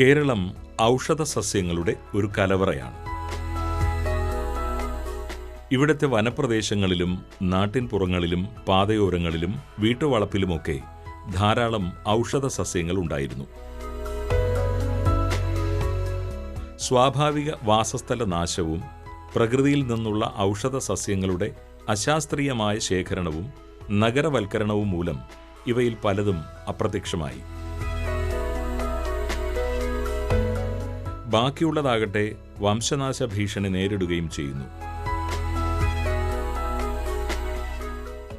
കേരളം ഔഷധ സസ്യങ്ങളുടെ ഒരു കലവറയാണ്. ഇവിടുത്തെ വനപ്രദേശങ്ങളിലും നാട്ടിൻപുറങ്ങളിലും പാതയോരങ്ങളിലും വീട്ടുവളപ്പിലുമൊക്കെ ധാരാളം ഔഷധ സസ്യങ്ങൾ ഉണ്ടായിരുന്നു. സ്വാഭാവിക വാസസ്ഥല നാശവും പ്രകൃതിയിൽ നിന്നുള്ള ഔഷധ സസ്യങ്ങളുടെ അശാസ്ത്രീയമായ ശേഖരണവും നഗരവൽക്കരണവും മൂലം ഇവയിൽ പലതും അപ്രത്യക്ഷമായി. ബാക്കിയുള്ളതാകട്ടെ വംശനാശ ഭീഷണി നേരിടുകയും ചെയ്യുന്നു.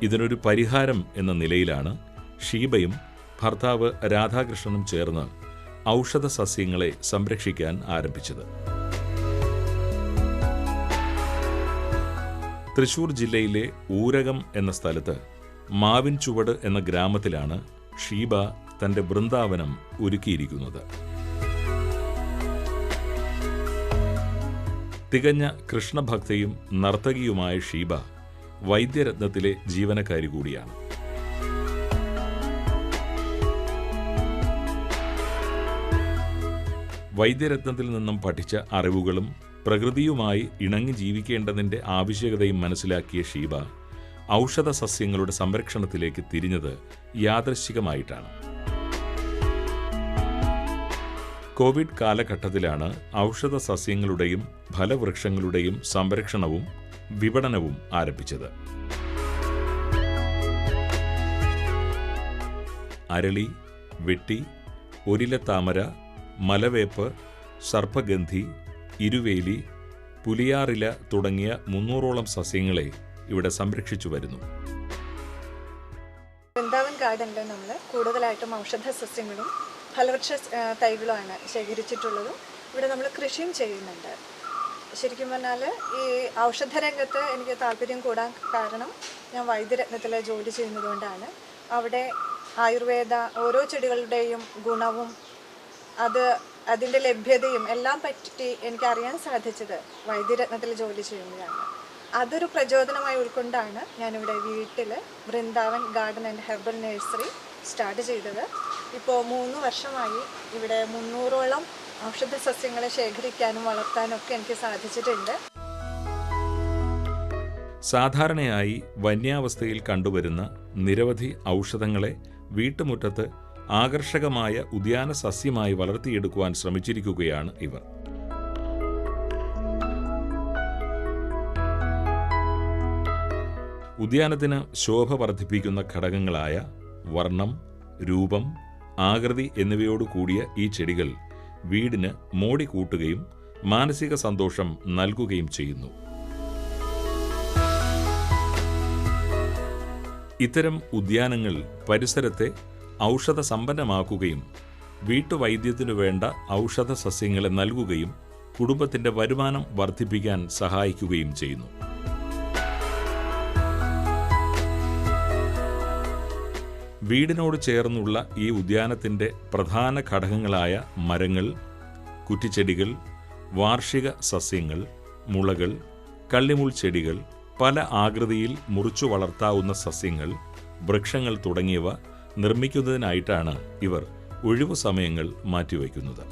ഇതിനൊരു പരിഹാരം എന്ന നിലയിലാണ് ഷീബയും ഭർത്താവ് രാധാകൃഷ്ണനും ചേർന്ന് ഔഷധ സസ്യങ്ങളെ സംരക്ഷിക്കാൻ ആരംഭിച്ചത്. തൃശൂർ ജില്ലയിലെ ഊരകം എന്ന സ്ഥലത്ത് മാവിൻ ചുവട് എന്ന ഗ്രാമത്തിലാണ് ഷീബ തന്റെ വൃന്ദാവനം ഒരുക്കിയിരിക്കുന്നത്. തികഞ്ഞ കൃഷ്ണഭക്തയും നർത്തകിയുമായ ഷീബ വൈദ്യരത്നത്തിലെ ജീവനക്കാരി കൂടിയാണ്. വൈദ്യരത്നത്തിൽ നിന്നും പഠിച്ച അറിവുകളും പ്രകൃതിയുമായി ഇണങ്ങി ജീവിക്കേണ്ടതിന്റെ ആവശ്യകതയും മനസ്സിലാക്കിയ ഷീബ ഔഷധ സസ്യങ്ങളുടെ സംരക്ഷണത്തിലേക്ക് തിരിഞ്ഞത് യാദൃശ്ചികമായിട്ടാണ്. കോവിഡ് കാലഘട്ടത്തിലാണ് ഔഷധ സസ്യങ്ങളുടെയും ഫലവൃക്ഷങ്ങളുടെയും സംരക്ഷണവും വിപണനവും ആരംഭിച്ചത്. അരളി വെട്ടി ഒരിലത്താമര മലവേപ്പ് സർപ്പഗന്ധി ഇരുവേലി പുലിയാറില തുടങ്ങിയ മുന്നൂറോളം സസ്യങ്ങളെ ഇവിടെ സംരക്ഷിച്ചു വരുന്നു. വൃന്ദാവൻ ഗാർഡനിൽ നമ്മൾ കൂടുതലായിട്ടും ഔഷധ സസ്യങ്ങളും ഫലവൃക്ഷ തൈകളുമാണ് ശേഖരിച്ചിട്ടുള്ളതും. ഇവിടെ നമ്മൾ കൃഷിയും ചെയ്യുന്നുണ്ട്. ശരിക്കും പറഞ്ഞാൽ ഈ ഔഷധ രംഗത്ത് എനിക്ക് താല്പര്യം കൂടാൻ കാരണം ഞാൻ വൈദ്യരത്നത്തിൽ ജോലി ചെയ്യുന്നതുകൊണ്ടാണ്. അവിടെ ആയുർവേദ ഓരോ ചെടികളുടെയും ഗുണവും അത് അതിന്റെ ലഭ്യതയും എല്ലാം പറ്റി എനിക്കറിയാൻ സാധിച്ചത് വൈദ്യരത്നത്തിൽ ജോലി ചെയ്യുന്നതാണ്. അതൊരു പ്രചോദനമായി ഉൾക്കൊണ്ടാണ് ഞാനിവിടെ വീട്ടിൽ Vrindavan garden and herbal nursery start ചെയ്തത്. ഇപ്പോൾ മൂന്ന് വർഷമായി ഇവിടെ മുന്നൂറോളം ഔഷധ സസ്യങ്ങളെ ശേഖരിക്കാനും വളർത്താനും ഒക്കെ എനിക്ക് സാധിച്ചിട്ടുണ്ട്. സാധാരണയായി വന്യാവസ്ഥയിൽ കണ്ടുവരുന്ന നിരവധി ഔഷധങ്ങളെ വീട്ടുമുറ്റത്ത് ആകർഷകമായ ഉദ്യാന സസ്യമായി വളർത്തിയെടുക്കുവാൻ ശ്രമിച്ചിരിക്കുകയാണ് ഇവർ. ഉദ്യാനത്തിന് ശോഭ വർദ്ധിപ്പിക്കുന്ന ഘടകങ്ങളായ വർണം രൂപം ആകൃതി എന്നിവയോട് കൂടിയ ഈ ചെടികൾ വീടിന് മോടി കൂട്ടുകയും മാനസിക സന്തോഷം നൽകുകയും ചെയ്യുന്നു. ഇത്തരം ഉദ്യാനങ്ങൾ പരിസരത്തെ ഔഷധ സമ്പന്നമാക്കുകയും വീട്ടുവൈദ്യത്തിനു വേണ്ട ഔഷധ സസ്യങ്ങളെ നൽകുകയും കുടുംബത്തിന്റെ വരുമാനം വർദ്ധിപ്പിക്കാൻ സഹായിക്കുകയും ചെയ്യുന്നു. വീടിനോട് ചേർന്നുള്ള ഈ ഉദ്യാനത്തിന്റെ പ്രധാന ഘടകങ്ങളായ മരങ്ങൾ കുറ്റിച്ചെടികൾ വാർഷിക സസ്യങ്ങൾ മുളകൾ കള്ളിമുൾ ചെടികൾ പല ആകൃതിയിൽ മുറിച്ചു വളർത്താവുന്ന സസ്യങ്ങൾ വൃക്ഷങ്ങൾ തുടങ്ങിയവ നിർമ്മിക്കുന്നതിനായിട്ടാണ് ഇവർ ഒഴിവു സമയങ്ങൾ മാറ്റിവയ്ക്കുന്നത്.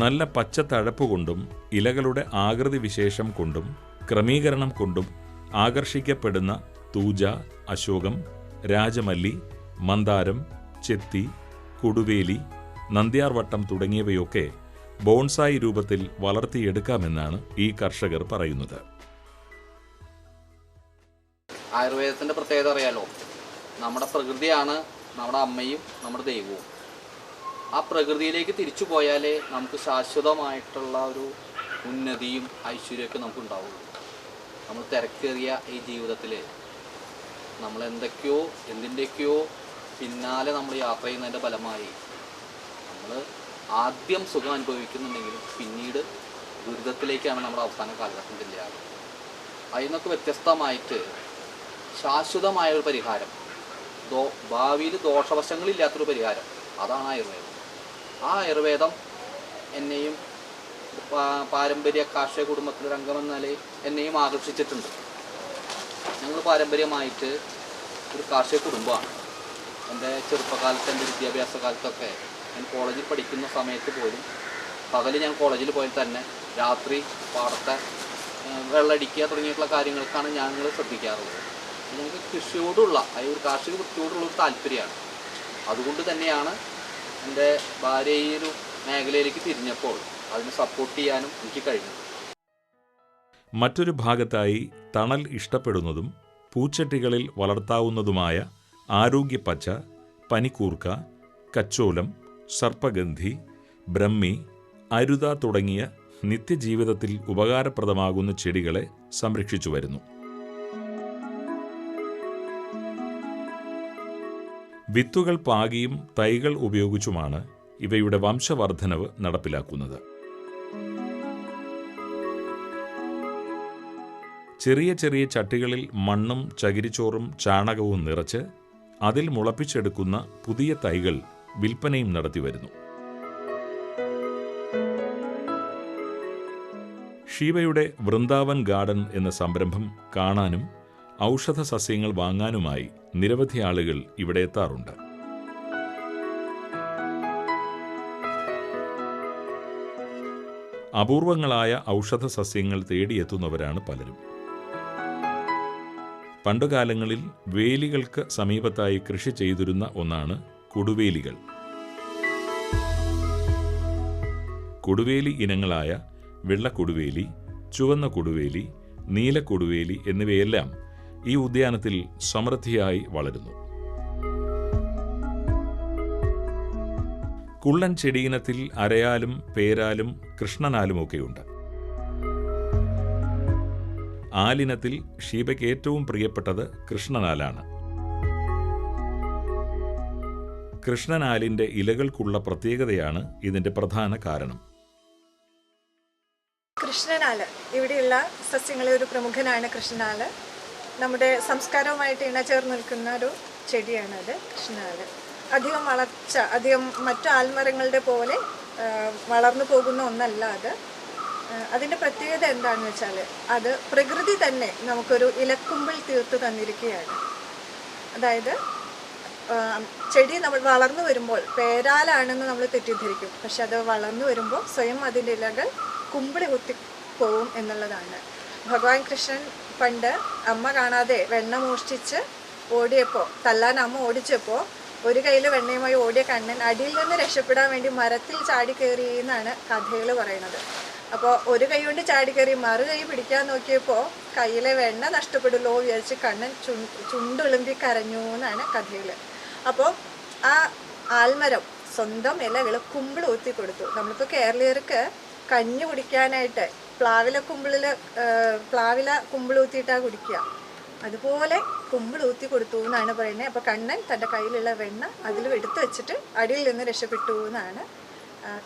നല്ല പച്ച തഴപ്പ് കൊണ്ടും ഇലകളുടെ ആകൃതി വിശേഷം കൊണ്ടും ക്രമീകരണം കൊണ്ടും ആകർഷിക്കപ്പെടുന്ന തൂജ അശോകം രാജമല്ലി മന്ദാരം ചെത്തി കൊടുവേലി നന്ദ്യാർവട്ടം തുടങ്ങിയവയൊക്കെ ബോൺസായി രൂപത്തിൽ വളർത്തിയെടുക്കാമെന്നാണ് ഈ കർഷകർ പറയുന്നത്. ആയുർവേദത്തിന്റെ പ്രത്യേകത അറിയാലോ? നമ്മുടെ പ്രകൃതിയാണ് നമ്മുടെ അമ്മയും നമ്മുടെ ദൈവവും. ആ പ്രകൃതിയിലേക്ക് തിരിച്ചു പോയാലേ നമുക്ക് ശാശ്വതമായിട്ടുള്ള ഒരു ഉന്നതിയും ഐശ്വര്യമൊക്കെ നമുക്ക് ഉണ്ടാവുള്ളൂ. നമ്മൾ തിരക്കേറിയ ഈ ജീവിതത്തിൽ നമ്മൾ എന്തൊക്കെയോ എന്തിന്റെയൊക്കെയോ പിന്നാലെ നമ്മൾ യാത്ര ചെയ്യുന്നതിന്റെ ഫലമായി നമ്മൾ ആദ്യം സുഖം അനുഭവിക്കുന്നുണ്ടെങ്കിലും പിന്നീട് ദുരിതത്തിലേക്കാണ് നമ്മുടെ അവസാന കാലഘട്ടം ചെല്ലുക. അതിൽ നിന്നൊക്കെ വ്യത്യസ്തമായിട്ട് ശാശ്വതമായ ഒരു പരിഹാരം ദോ ഭാവിയിൽ ദോഷവശങ്ങളില്ലാത്തൊരു പരിഹാരം അതാണ് ആയുർവേദം. ആ ആയുർവേദം എന്നെയും പാരമ്പര്യ കാർഷിക കുടുംബത്തിലൊരു അംഗമെന്ന നിലയിൽ എന്നെയും ആകർഷിച്ചിട്ടുണ്ട്. ഞങ്ങൾ പാരമ്പര്യമായിട്ട് ഒരു കാർഷിക കുടുംബമാണ്. എന്റെ ചെറുപ്പകാലത്ത് എന്റെ വിദ്യാഭ്യാസ കാലത്തൊക്കെ ഞാൻ കോളേജിൽ പഠിക്കുന്ന സമയത്ത് പോലും പകൽ ഞാൻ കോളേജിൽ പോയാൽ തന്നെ രാത്രി പാടത്തെ വെള്ളടിക്കുക തുടങ്ങിയിട്ടുള്ള കാര്യങ്ങൾക്കാണ് ഞങ്ങൾ ശ്രദ്ധിക്കാറുള്ളത്. ഞങ്ങൾക്ക് കൃഷിയോടുള്ള അതായത് ഒരു കാർഷിക വൃത്തിയോടുള്ള ഒരു താല്പര്യമാണ്. അതുകൊണ്ട് തന്നെയാണ് എന്റെ ഭാര്യ ഈ ഒരു മേഖലയിലേക്ക് തിരിഞ്ഞപ്പോൾ അതിനെ സപ്പോർട്ട് ചെയ്യാനും എനിക്ക് കഴിഞ്ഞു. മറ്റൊരു ഭാഗത്തായി തണൽ ഇഷ്ടപ്പെടുന്നതും പൂച്ചട്ടികളിൽ വളർത്താവുന്നതുമായ ആരോഗ്യപ്പച്ച പനിക്കൂർക്ക കച്ചോലം സർപ്പഗന്ധി ബ്രഹ്മി അരുത തുടങ്ങിയ നിത്യജീവിതത്തിൽ ഉപകാരപ്രദമാകുന്ന ചെടികളെ സംരക്ഷിച്ചു വരുന്നു. വിത്തുകൾ പാകിയും തൈകൾ ഉപയോഗിച്ചുമാണ് ഇവയുടെ വംശവർദ്ധനവ് നടപ്പിലാക്കുന്നത്. ചെറിയ ചെറിയ ചട്ടികളിൽ മണ്ണും ചകിരിച്ചോറും ചാണകവും നിറച്ച് അതിൽ മുളപ്പിച്ചെടുക്കുന്ന പുതിയ തൈകൾ വിൽപ്പനയും നടത്തിവരുന്നു ഷീവയുടെ വൃന്ദാവൻ ഗാർഡൻ എന്ന സംരംഭം കാണാനും ഔഷധ സസ്യങ്ങൾ വാങ്ങാനുമായി നിരവധി ആളുകൾ ഇവിടെ എത്താറുണ്ട്. അപൂർവങ്ങളായ ഔഷധ സസ്യങ്ങൾ തേടിയെത്തുന്നവരാണ് പലരും. പണ്ടുകാലങ്ങളിൽ വേലികൾക്ക് സമീപത്തായി കൃഷി ചെയ്തിരുന്ന ഒന്നാണ് കൊടുവേലികൾ. കൊടുവേലി ഇനങ്ങളായ വെള്ളക്കൊടുവേലി ചുവന്ന കൊടുവേലി നീലക്കൊടുവേലി എന്നിവയെല്ലാം ഈ ഉദ്യാനത്തിൽ സമൃദ്ധിയായി വളരുന്നു. കുള്ളൻ ചെടിയിനത്തിൽ അരയാലും പേരാലും കൃഷ്ണനാലുമൊക്കെയുണ്ട് ആലിനത്തിൽ ഷീബയ്ക്ക് ഏറ്റവും പ്രിയപ്പെട്ടത് കൃഷ്ണനാലാണ്. കൃഷ്ണനാലിന്റെ ഇലകൾക്കുള്ള പ്രത്യേകതയാണ് ഇതിന്റെ പ്രധാന കാരണം. കൃഷ്ണനാല് ഇവിടെയുള്ള സസ്യങ്ങളിൽ ഒരു പ്രമുഖനാണ് കൃഷ്ണനാല്. നമ്മുടെ സംസ്കാരവുമായിട്ട് ഇണചേർന്ന് നിൽക്കുന്ന ഒരു ചെടിയാണ് അത് കൃഷ്ണനാല്. അധികം വളർച്ച അധികം മറ്റു ആൽമരങ്ങളുടെ പോലെ വളർന്നു പോകുന്ന ഒന്നല്ല അത്. അതിന്റെ പ്രത്യേകത എന്താണെന്ന് വെച്ചാൽ അത് പ്രകൃതി തന്നെ നമുക്കൊരു ഇലക്കുമ്പിൾ തീർത്ത് തന്നിരിക്കുകയാണ്. അതായത് ചെടി നമ്മൾ വളർന്നു വരുമ്പോൾ പേരാലാണെന്ന് നമ്മൾ തെറ്റിദ്ധരിക്കും. പക്ഷെ അത് വളർന്നു വരുമ്പോൾ സ്വയം അതിന്റെ ഇലകൾ കുമ്പിളി കുത്തി പോവും എന്നുള്ളതാണ്. ഭഗവാൻ കൃഷ്ണൻ പണ്ട് അമ്മ കാണാതെ വെണ്ണ മോഷ്ടിച്ച് ഓടിയപ്പോൾ തല്ലാൻ അമ്മ ഓടിച്ചപ്പോൾ ഒരു കയ്യിൽ വെണ്ണയുമായി ഓടിയ കണ്ണൻ അടിയിൽ നിന്ന് രക്ഷപ്പെടാൻ വേണ്ടി മരത്തിൽ ചാടി കയറി എന്നാണ് കഥകൾ പറയുന്നത്. അപ്പോൾ ഒരു കൈ കൊണ്ട് ചാടി കയറി മറു കൈ പിടിക്കാൻ നോക്കിയപ്പോൾ കയ്യിലെ വെണ്ണ നഷ്ടപ്പെടുള്ളൂ വിചാരിച്ച് കണ്ണൻ ചുണ്ട് ചുണ്ടുളുമ്പി കരഞ്ഞു എന്നാണ് കഥയിൽ അപ്പോൾ ആ ആൽമരം സ്വന്തം ഇലകൾ കുമ്പിൾ ഊത്തി കൊടുത്തു. നമ്മളിപ്പോൾ കേരളീയർക്ക് കഞ്ഞി കുടിക്കാനായിട്ട് പ്ലാവില കുമ്പിളിൽ പ്ലാവില കുമ്പിൾ ഊത്തിയിട്ടാണ് കുടിക്കുക. അതുപോലെ കുമ്പിൾ ഊത്തി കൊടുത്തു എന്നാണ് പറയുന്നത്. അപ്പോൾ കണ്ണൻ തന്റെ കയ്യിലുള്ള വെണ്ണ അതിൽ എടുത്തു വെച്ചിട്ട് അടിയിൽ നിന്ന് രക്ഷപ്പെട്ടു എന്നാണ്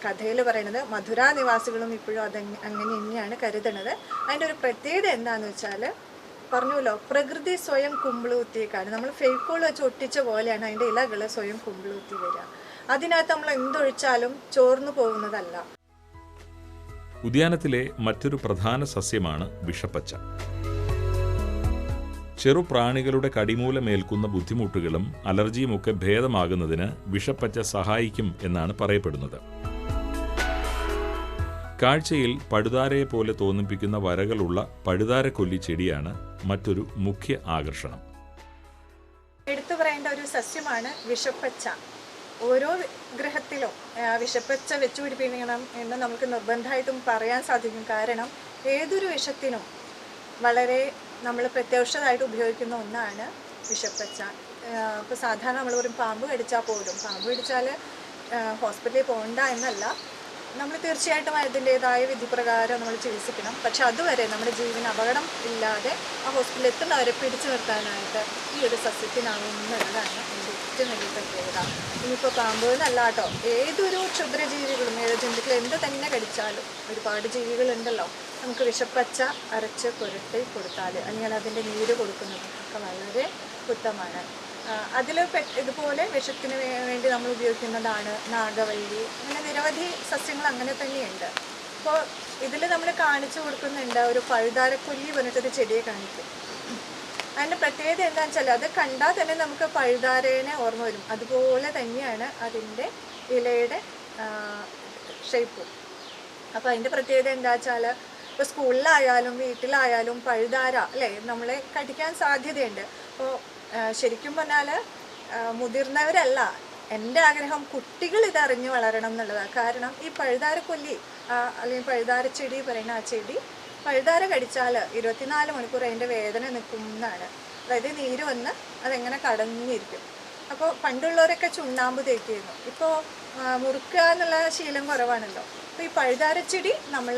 കഥയിൽ പറയുന്നത് മധുര നിവാസികളും ഇപ്പോഴും അത് അങ്ങനെ തന്നെയാണ് കരുതുന്നത് അതിന്റെ ഒരു പ്രത്യേകത എന്താണെന്ന് വെച്ചാൽ പറഞ്ഞല്ലോ പ്രകൃതി സ്വയം കുമ്പിളൂത്തിയേക്കാണ് നമ്മൾ ഫെയ്ക്കോൾ വെച്ച് ഒട്ടിച്ച പോലെയാണ് അതിന്റെ ഇലകൾ സ്വയം കുമ്പിളൂത്തി വരിക. അതിനകത്ത് നമ്മൾ എന്തൊഴിച്ചാലും ചോർന്നു പോകുന്നതല്ല. ഉദ്യാനത്തിലെ മറ്റൊരു പ്രധാന സസ്യമാണ് വിഷപ്പച്ച. ചെറുപ്രാണികളുടെ കടിമൂലമേൽക്കുന്ന ബുദ്ധിമുട്ടുകളും അലർജിയുമൊക്കെ ഭേദമാകുന്നതിന് വിഷപ്പച്ച സഹായിക്കും എന്നാണ് പറയപ്പെടുന്നത്. കാഴ്ചയിൽ പഴുതാരയെ പോലെ തോന്നിപ്പിക്കുന്ന വരകളുള്ള പഴുതാരക്കൊല്ലി ചെടിയാണ് മറ്റൊരു മുഖ്യ ആകർഷണം. എടുത്തു പറയേണ്ട ഒരു സസ്യമാണ് വിഷപ്പച്ച. ഓരോ ഗ്രഹത്തിലും വിഷപ്പച്ച വെച്ചു പിടിപ്പിക്കണം എന്ന് നമുക്ക് നിർബന്ധമായിട്ടും പറയാൻ സാധിക്കും. കാരണം ഏതൊരു വിഷത്തിനും വളരെ നമ്മൾ പ്രത്യക്ഷതായിട്ട് ഉപയോഗിക്കുന്ന ഒന്നാണ് വിഷപ്പച്ച. ഇപ്പോൾ സാധാരണ നമ്മൾ പറയും പാമ്പ് കടിച്ചാൽ പോലും പാമ്പ് കടിച്ചാൽ ഹോസ്പിറ്റലിൽ പോകണ്ട എന്നല്ല. നമ്മൾ തീർച്ചയായിട്ടും അതിന്റേതായ വിധിപ്രകാരം നമ്മൾ ചികിത്സിക്കണം. പക്ഷെ അതുവരെ നമ്മുടെ ജീവന് അപകടം ഇല്ലാതെ ആ ഹോസ്പിറ്റലിൽ എത്തുന്നവരെ പിടിച്ചു നിർത്താനായിട്ട് ഈ ഒരു സസ്യത്തിനാവുന്നതാണ് എന്റെ ഏറ്റവും വലിയ പ്രത്യേകത. ഇനിയിപ്പോൾ പാമ്പ് എന്നല്ല കേട്ടോ. ഏതൊരു ക്ഷുദ്രജീവികളും ജന്തുക്കൾ എന്ത് തന്നെ കടിച്ചാലും ഒരുപാട് ജീവികളുണ്ടല്ലോ. നമുക്ക് വിഷപ്പച്ച അരച്ച് പുരട്ടി കൊടുത്താൽ അല്ലെങ്കിൽ അതിന്റെ നീര് കൊടുക്കുന്നതൊക്കെ വളരെ ഉത്തമമാണ്. അതിൽ ഇതുപോലെ വിഷത്തിന് വേണ്ടി നമ്മൾ ഉപയോഗിക്കുന്നതാണ് നാഗവല്ലി. അങ്ങനെ നിരവധി സസ്യങ്ങൾ അങ്ങനെ തന്നെയുണ്ട്. അപ്പോൾ ഇതിൽ നമ്മൾ കാണിച്ചു കൊടുക്കുന്നുണ്ട് ഒരു പഴുതാരക്കൊല്ലി പറഞ്ഞിട്ടൊരു ചെടിയെ കാണിക്കും. അതിന്റെ പ്രത്യേകത എന്താണെന്ന് വെച്ചാൽ അത് കണ്ടാൽ തന്നെ നമുക്ക് പഴുതാരേനെ ഓർമ്മ വരും. അതുപോലെ തന്നെയാണ് അതിന്റെ ഇലയുടെ ഷേപ്പ് അപ്പോൾ അതിന്റെ പ്രത്യേകത എന്താ വെച്ചാൽ ഇപ്പോൾ സ്കൂളിലായാലും വീട്ടിലായാലും പഴുതാര അല്ലേ? നമ്മളെ കടിക്കാൻ സാധ്യതയുണ്ട്. അപ്പോൾ ശരിക്കും പറഞ്ഞാൽ മുതിർന്നവരല്ല. എന്റെ ആഗ്രഹം കുട്ടികൾ ഇതറിഞ്ഞ് വളരണം എന്നുള്ളതാണ് കാരണം ഈ പഴുതാരക്കൊല്ലി കൊല്ലി അല്ലെങ്കിൽ പഴുതാര ചെടി പറയുന്ന ആ ചെടി പഴുതാര കടിച്ചാൽ ഇരുപത്തിനാല് മണിക്കൂർ അതിന്റെ വേദന നിൽക്കും എന്നാണ്. അതായത് നീര് വന്ന് അതെങ്ങനെ കടന്നിരിക്കും. അപ്പോൾ പണ്ടുള്ളവരൊക്കെ ചുണ്ണാമ്പ് തേക്കിയിരുന്നു ഇപ്പോൾ മുറുക്കുക എന്നുള്ള ശീലം കുറവാണല്ലോ. അപ്പോൾ ഈ പഴുതാരച്ചെടി നമ്മൾ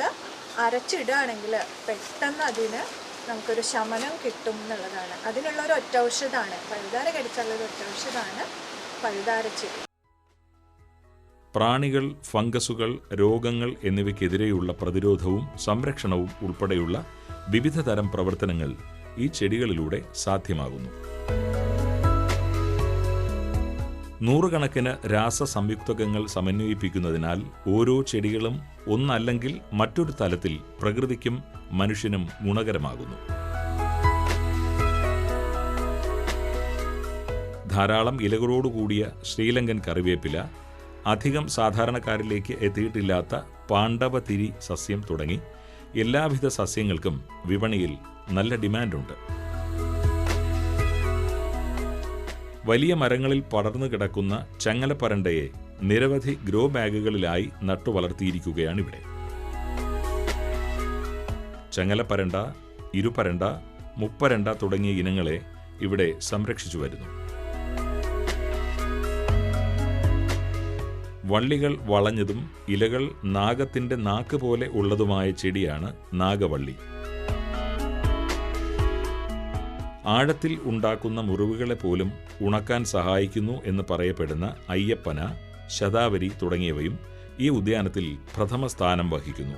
അരച്ചിടുകയാണെങ്കിൽ പെട്ടെന്ന് അതിന് നമുക്കൊരു ശമനം കിട്ടും എന്നുള്ളതാണ് അതിനുള്ള ഒരു ഒറ്റ ഔഷധമാണ് പഴുതാര കടിച്ചുള്ള ഒരു ഒറ്റ ഔഷധമാണ് പഴുതാര ചെടി. പ്രാണികൾ ഫംഗസുകൾ രോഗങ്ങൾ എന്നിവയ്ക്കെതിരെയുള്ള പ്രതിരോധവും സംരക്ഷണവും ഉൾപ്പെടെയുള്ള വിവിധ തരം പ്രവർത്തനങ്ങൾ ഈ ചെടികളിലൂടെ സാധ്യമാകുന്നു. നൂറുകണക്കിന് രാസസംയുക്തകങ്ങൾ സമന്വയിപ്പിക്കുന്നതിനാൽ ഓരോ ചെടികളും ഒന്നല്ലെങ്കിൽ മറ്റൊരു തലത്തിൽ പ്രകൃതിക്കും മനുഷ്യനും ഗുണകരമാകുന്നു. ധാരാളം ഇലകളോടുകൂടിയ ശ്രീലങ്കൻ കറിവേപ്പില അധികം സാധാരണക്കാരിലേക്ക് എത്തിയിട്ടില്ലാത്ത പാണ്ഡവതിരി സസ്യം തുടങ്ങി എല്ലാവിധ സസ്യങ്ങൾക്കും വിപണിയിൽ നല്ല ഡിമാൻഡുണ്ട്. വലിയ മരങ്ങളിൽ പടർന്നു കിടക്കുന്ന ചങ്ങലപ്പരണ്ടയെ നിരവധി ഗ്രോ ബാഗുകളിലായി നട്ടു വളർത്തിയിരിക്കുകയാണിവിടെ ചങ്ങലപ്പരണ്ട ഇരുപരണ്ട മുപ്പരണ്ട തുടങ്ങിയ ഇനങ്ങളെ ഇവിടെ സംരക്ഷിച്ചു വരുന്നു. വള്ളികൾ വളഞ്ഞതും ഇലകൾ നാഗത്തിന്റെ നാക്ക് പോലെ ഉള്ളതുമായ ചെടിയാണ് നാഗവള്ളി. ആഴത്തിൽ ഉണ്ടാക്കുന്ന മുറിവുകളെ പോലും ഉണക്കാൻ സഹായിക്കുന്നു എന്ന് പറയപ്പെടുന്ന അയ്യപ്പന ശതാവരി തുടങ്ങിയവയും ഈ ഉദ്യാനത്തിൽ പ്രഥമ സ്ഥാനം വഹിക്കുന്നു.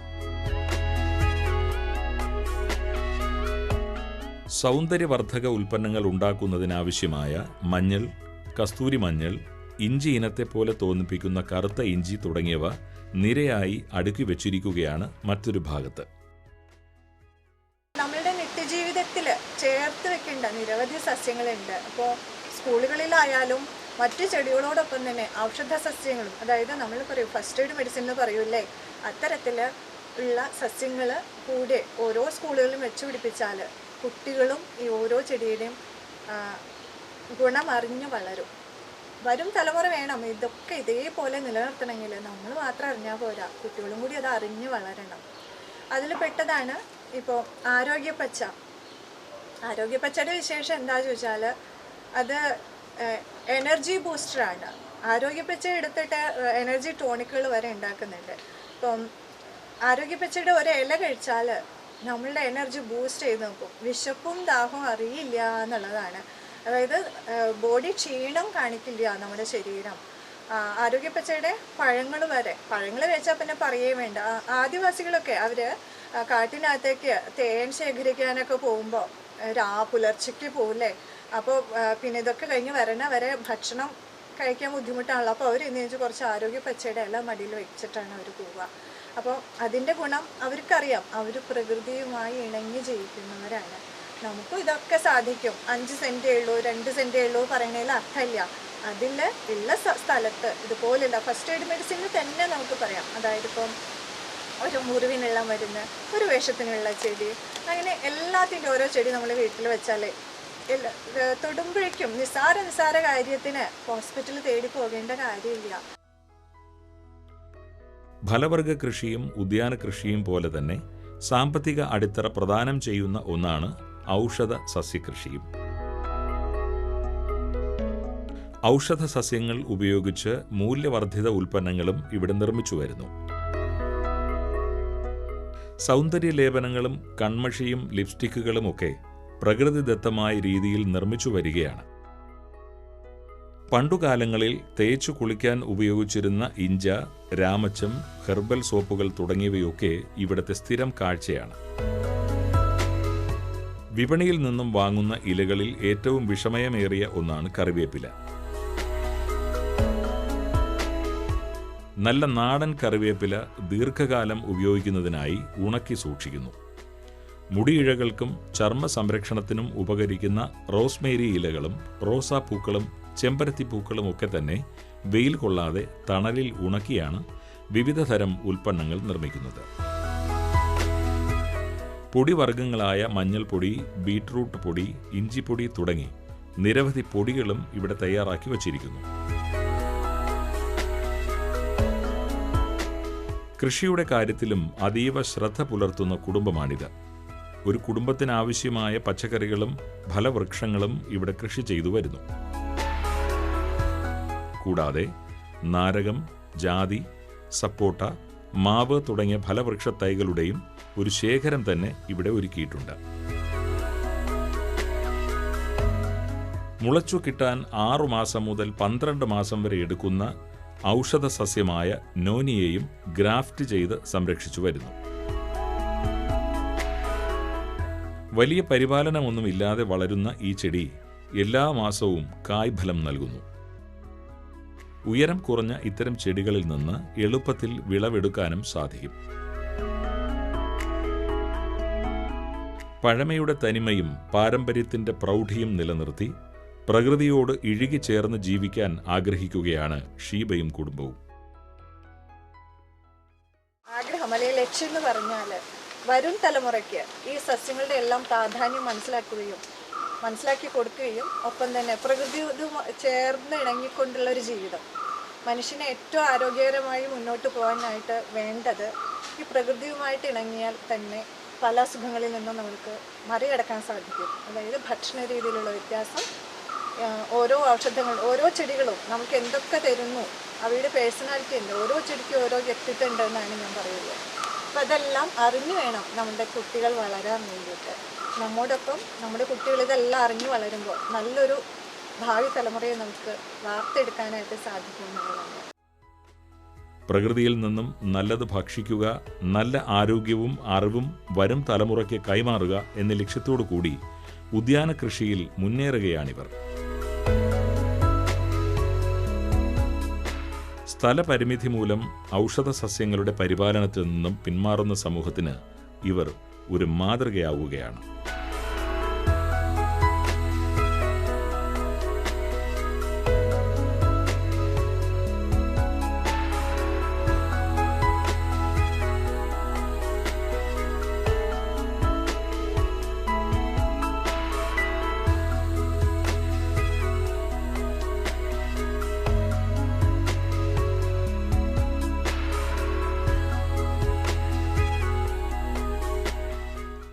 സൗന്ദര്യവർദ്ധക ഉൽപ്പന്നങ്ങൾ ഉണ്ടാക്കുന്നതിനാവശ്യമായ മഞ്ഞൾ കസ്തൂരി മഞ്ഞൾ ഇഞ്ചി ഇനത്തെപ്പോലെ തോന്നിപ്പിക്കുന്ന കറുത്ത ഇഞ്ചി തുടങ്ങിയവ നിരയായി അടുക്കി വച്ചിരിക്കുകയാണ് മറ്റൊരു ഭാഗത്ത്. നിത്യജീവിതത്തിൽ ചേർത്ത് വെക്കേണ്ട നിരവധി സസ്യങ്ങളുണ്ട്. അപ്പോൾ സ്കൂളുകളിലായാലും മറ്റു ചെടികളോടൊപ്പം തന്നെ ഔഷധ സസ്യങ്ങളും അതായത് നമ്മൾ പറയും ഫസ്റ്റ് എയ്ഡ് മെഡിസിൻ എന്ന് പറയൂലേ അത്തരത്തിൽ ഉള്ള സസ്യങ്ങൾ കൂടെ ഓരോ സ്കൂളുകളിലും വെച്ച് പിടിപ്പിച്ചാൽ കുട്ടികളും ഈ ഓരോ ചെടിയുടെയും ഗുണമറിഞ്ഞ് വളരും. വരും തലമുറ വേണം ഇതൊക്കെ ഇതേപോലെ നിലനിർത്തണമെങ്കിൽ നമ്മൾ മാത്രം അറിഞ്ഞാൽ പോരാ. കുട്ടികളും കൂടി അത് അറിഞ്ഞു വളരണം. അതിൽ പെട്ടതാണ് ഇപ്പോൾ ആരോഗ്യപ്പച്ച. ആരോഗ്യപ്പച്ചയുടെ വിശേഷം എന്താ ചോദിച്ചാൽ അത് എനർജി ബൂസ്റ്ററാണ് ആരോഗ്യപ്പച്ച എടുത്തിട്ട് എനർജി ടോണിക്കുകൾ വരെ ഉണ്ടാക്കുന്നുണ്ട്. ഇപ്പം ആരോഗ്യപ്പച്ചയുടെ ഒരു ഇല കഴിച്ചാൽ നമ്മളുടെ എനർജി ബൂസ്റ്റ് ചെയ്ത് നോക്കും. വിശപ്പും ദാഹവും അറിയില്ല എന്നുള്ളതാണ്. അതായത് ബോഡി ക്ഷീണം കാണിക്കില്ല നമ്മുടെ ശരീരം. ആരോഗ്യപ്പച്ചയുടെ പഴങ്ങൾ വരെ. പഴങ്ങൾ കഴിച്ചാൽ പിന്നെ പറയേ വേണ്ട. ആദിവാസികളൊക്കെ അവർ കാട്ടിനകത്തേക്ക് തേൻ ശേഖരിക്കാനൊക്കെ പോകുമ്പോൾ രാ പുലർച്ചയ്ക്ക് പോകില്ലേ അപ്പോൾ പിന്നെ ഇതൊക്കെ കഴിഞ്ഞ് വരണ വരെ ഭക്ഷണം കഴിക്കാൻ ബുദ്ധിമുട്ടാണല്ലോ. അപ്പോൾ അവർ ഇന്ന് കുറച്ച് കുറച്ച് ആരോഗ്യപ്പച്ചയുടെ എല്ലാം മടിയിൽ വെച്ചിട്ടാണ് അവർ പോവുക. അപ്പോൾ അതിന്റെ ഗുണം അവർക്കറിയാം. അവർ പ്രകൃതിയുമായി ഇണങ്ങി ജീവിക്കുന്നവരാണ്. നമുക്കും ഇതൊക്കെ സാധിക്കും. അഞ്ച് സെന്റേ ഉള്ളൂ രണ്ട് സെന്റേ ഉള്ളൂ പറയണതിൽ അർത്ഥമില്ല. അതിൽ ഉള്ള സ്ഥ- സ്ഥലത്ത് ഇതുപോലുള്ള ഫസ്റ്റ് എയ്ഡ് മെഡിസിനിൽ തന്നെ നമുക്ക് പറയാം. അതായത് ഇപ്പം ഒരു മുറിവിനുള്ള മരുന്ന് ഒരു വേഷത്തിനുള്ള ചെടി അങ്ങനെ എല്ലാത്തിന്റെ ഓരോ ചെടി നമ്മൾ വീട്ടിൽ വെച്ചാൽ തൊടുമ്പോഴേക്കും നിസ്സാര നിസ്സാര കാര്യത്തിന് ഹോസ്പിറ്റലിൽ തേടി പോകേണ്ട കാര്യമില്ല. ഫലവർഗ കൃഷിയും ഉദ്യാന കൃഷിയും പോലെ തന്നെ സാമ്പത്തിക അടിത്തറ പ്രദാനം ചെയ്യുന്ന ഒന്നാണ് ഔഷധ സസ്യകൃഷിയും. ഔഷധ സസ്യങ്ങൾ ഉപയോഗിച്ച് മൂല്യവർദ്ധിത ഉൽപ്പന്നങ്ങളും ഇവിടെ നിർമ്മിച്ചു വരുന്നു. സൗന്ദര്യലേപനങ്ങളും കൺമഷിയും ലിപ്സ്റ്റിക്കുകളുമൊക്കെ പ്രകൃതിദത്തമായ രീതിയിൽ നിർമ്മിച്ചു വരികയാണ്. പണ്ടുകാലങ്ങളിൽ തേച്ചു കുളിക്കാൻ ഉപയോഗിച്ചിരുന്ന ഇഞ്ച രാമച്ചം ഹെർബൽ സോപ്പുകൾ തുടങ്ങിയവയൊക്കെ ഇവിടുത്തെ സ്ഥിരം കാഴ്ചയാണ്. വിപണിയിൽ നിന്നും വാങ്ങുന്ന ഇലകളിൽ ഏറ്റവും വിഷമയമേറിയ ഒന്നാണ് കറിവേപ്പില. നല്ല നാടൻ കറിവേപ്പില ദീർഘകാലം ഉപയോഗിക്കുന്നതിനായി ഉണക്കി സൂക്ഷിക്കുന്നു. മുടിയിഴകൾക്കും ചർമ്മ സംരക്ഷണത്തിനും ഉപകരിക്കുന്ന റോസ്മേരി ഇലകളും റോസാപ്പൂക്കളും ചെമ്പരത്തിപ്പൂക്കളും ഒക്കെ തന്നെ വെയിൽ കൊള്ളാതെ തണലിൽ ഉണക്കിയാണ് വിവിധ തരം ഉൽപ്പന്നങ്ങൾ നിർമ്മിക്കുന്നത്. പൊടിവർഗങ്ങളായ മഞ്ഞൾപ്പൊടി ബീട്രൂട്ട് പൊടി ഇഞ്ചിപ്പൊടി തുടങ്ങി നിരവധി പൊടികളും ഇവിടെ തയ്യാറാക്കി വച്ചിരിക്കുന്നു. കൃഷിയുടെ കാര്യത്തിലും അതീവ ശ്രദ്ധ പുലർത്തുന്ന കുടുംബമാണിത്. ഒരു കുടുംബത്തിനാവശ്യമായ പച്ചക്കറികളും ഫലവൃക്ഷങ്ങളും ഇവിടെ കൃഷി ചെയ്തു വരുന്നു. കൂടാതെ നാരകം ജാതി സപ്പോട്ട മാവ് തുടങ്ങിയ ഫലവൃക്ഷ തൈകളുടെയും ഒരു ശേഖരം തന്നെ ഇവിടെ ഒരുക്കിയിട്ടുണ്ട്. മുളച്ചു കിട്ടാൻ ആറു മാസം മുതൽ പന്ത്രണ്ട് മാസം വരെ എടുക്കുന്ന ഔഷധ സസ്യമായ നോനിയെയും ഗ്രാഫ്റ്റ് ചെയ്ത് സംരക്ഷിച്ചു വരുന്നു. വലിയ പരിപാലനമൊന്നുമില്ലാതെ വളരുന്ന ഈ ചെടി എല്ലാ മാസവും കായ്ഫലം നൽകുന്നു. ഉയരം കുറഞ്ഞ ഇത്തരം ചെടികളിൽ നിന്ന് എളുപ്പത്തിൽ വിളവെടുക്കാനും സാധിക്കും. പഴമയുടെ തനിമയും പാരമ്പര്യത്തിന്റെ പ്രൗഢിയും നിലനിർത്തി പ്രകൃതിയോട് ഇഴുകിച്ചേർന്ന് ജീവിക്കാൻ ആഗ്രഹിക്കുകയാണ് ഷീബയും കുടുംബവും. ആഗ്രഹം ലക്ഷ്യം എന്ന് പറഞ്ഞാൽ വരും തലമുറയ്ക്ക് ഈ സസ്യങ്ങളുടെ എല്ലാം പ്രാധാന്യം മനസ്സിലാക്കുകയും മനസ്സിലാക്കി കൊടുക്കുകയും ഒപ്പം തന്നെ പ്രകൃതിയോട് ചേർന്ന് ഇണങ്ങിക്കൊണ്ടുള്ള ഒരു ജീവിതം. മനുഷ്യനെ ഏറ്റവും ആരോഗ്യകരമായി മുന്നോട്ട് പോകാനായിട്ട് വേണ്ടത് ഈ പ്രകൃതിയുമായിട്ട് ഇണങ്ങിയാൽ തന്നെ പല അസുഖങ്ങളിൽ നിന്നും നമുക്ക് മറികടക്കാൻ സാധിക്കും. അതായത് ഭക്ഷണ രീതിയിലുള്ള വ്യത്യാസം ഓരോ ഔഷധങ്ങൾ ഓരോ ചെടികളും നമുക്ക് എന്തൊക്കെ തരുന്നു അവയുടെ പേഴ്സണാലിറ്റി ഉണ്ട് ഓരോ ചെടിക്കും ഓരോ വ്യക്തിത്വം ഉണ്ട് എന്നാണ് ഞാൻ പറയുന്നത് അപ്പം അതെല്ലാം അറിഞ്ഞു വേണം നമ്മുടെ കുട്ടികൾ വളരാൻ വേണ്ടിയിട്ട്. നമ്മോടൊപ്പം നമ്മുടെ കുട്ടികൾ ഇതെല്ലാം അറിഞ്ഞു വളരുമ്പോൾ നല്ലൊരു ഭാവി തലമുറയെ നമുക്ക് വാർത്തെടുക്കാനായിട്ട് സാധിക്കുന്നുള്ളതാണ് പ്രകൃതിയിൽ നിന്നും നല്ലത് ഭക്ഷിക്കുക നല്ല ആരോഗ്യവും അറിവും വരും തലമുറയ്ക്ക് കൈമാറുക എന്ന ലക്ഷ്യത്തോടു കൂടി ഉദ്യാന കൃഷിയിൽ മുന്നേറുകയാണിവർ. സ്ഥലപരിമിതി മൂലം ഔഷധ സസ്യങ്ങളുടെ പരിപാലനത്തിൽ നിന്നും പിന്മാറുന്ന സമൂഹത്തിന് ഇവർ ഒരു മാതൃകയാവുകയാണ്.